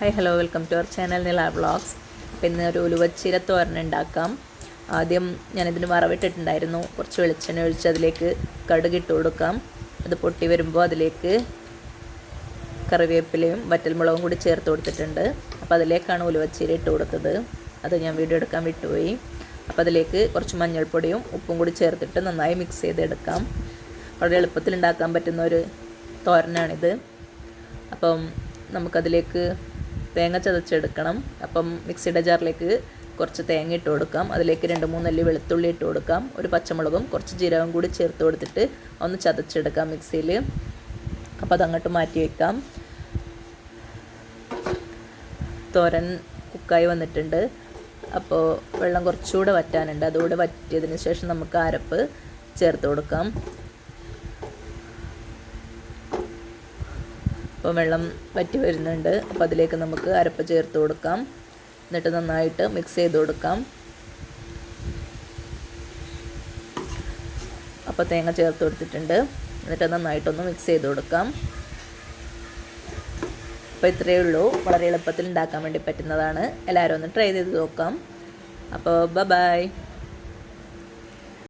Hi hello welcome to our channel Nila vlogs അപ്പം ഇന്ന് ഒരു ഉലുവച്ചീര തോരൻ ഉണ്ടാക്കാം. ആദ്യം ഞാനിതിന് വറവിട്ടിട്ടുണ്ടായിരുന്നു. കുറച്ച് വെളിച്ചെണ്ണ ഒഴിച്ച് അതിലേക്ക് കടുക് ഇട്ട് കൊടുക്കാം. അത് പൊട്ടി വരുമ്പോൾ അതിലേക്ക് കറിവേപ്പിലയും വറ്റൽമുളകും കൂടി ചേർത്ത് കൊടുത്തിട്ടുണ്ട്. അപ്പോൾ അതിലേക്കാണ് ഉലുവച്ചീര ഇട്ട് കൊടുത്തത്. അത് ഞാൻ വീഡിയോ എടുക്കാൻ വിട്ടുപോയി. അപ്പോൾ അതിലേക്ക് കുറച്ച് മഞ്ഞൾപ്പൊടിയും ഉപ്പും കൂടി ചേർത്തിട്ട് നന്നായി മിക്സ് ചെയ്തെടുക്കാം. വളരെ എളുപ്പത്തിൽ ഉണ്ടാക്കാൻ പറ്റുന്ന ഒരു തോരനാണിത്. അപ്പം നമുക്കതിലേക്ക് തേങ്ങ ചതച്ചെടുക്കണം. അപ്പം മിക്സിയുടെ ജാറിലേക്ക് കുറച്ച് തേങ്ങ ഇട്ട് കൊടുക്കാം. അതിലേക്ക് രണ്ട് മൂന്നല്ലി വെളുത്തുള്ളി ഇട്ട് കൊടുക്കാം. ഒരു പച്ചമുളകും കുറച്ച് ജീരകം കൂടി ചേർത്ത് കൊടുത്തിട്ട് ഒന്ന് ചതച്ചെടുക്കാം മിക്സിയിൽ. അപ്പോൾ അതങ്ങോട്ട് മാറ്റി വയ്ക്കാം തോരൻ കുക്കായി വന്നിട്ടുണ്ട്. അപ്പോൾ വെള്ളം കുറച്ചുകൂടെ വറ്റാനുണ്ട്. അതുകൂടെ വറ്റിയതിന് ശേഷം നമുക്ക് അരപ്പ് ചേർത്ത് കൊടുക്കാം. അപ്പോൾ വെള്ളം വറ്റി വരുന്നുണ്ട്. അപ്പോൾ അതിലേക്ക് നമുക്ക് അരപ്പ് ചേർത്ത് കൊടുക്കാം. എന്നിട്ട് നന്നായിട്ട് മിക്സ് ചെയ്ത് കൊടുക്കാം. അപ്പോൾ തേങ്ങ ചേർത്ത് കൊടുത്തിട്ടുണ്ട്. എന്നിട്ട് നന്നായിട്ടൊന്ന് മിക്സ് ചെയ്ത് കൊടുക്കാം. അപ്പോൾ ഇത്രയേ ഉള്ളൂ. വളരെ എളുപ്പത്തിൽ ഉണ്ടാക്കാൻ വേണ്ടി പറ്റുന്നതാണ്. എല്ലാവരും ഒന്ന് ട്രൈ ചെയ്ത് നോക്കാം. അപ്പോൾ ബ ബായ്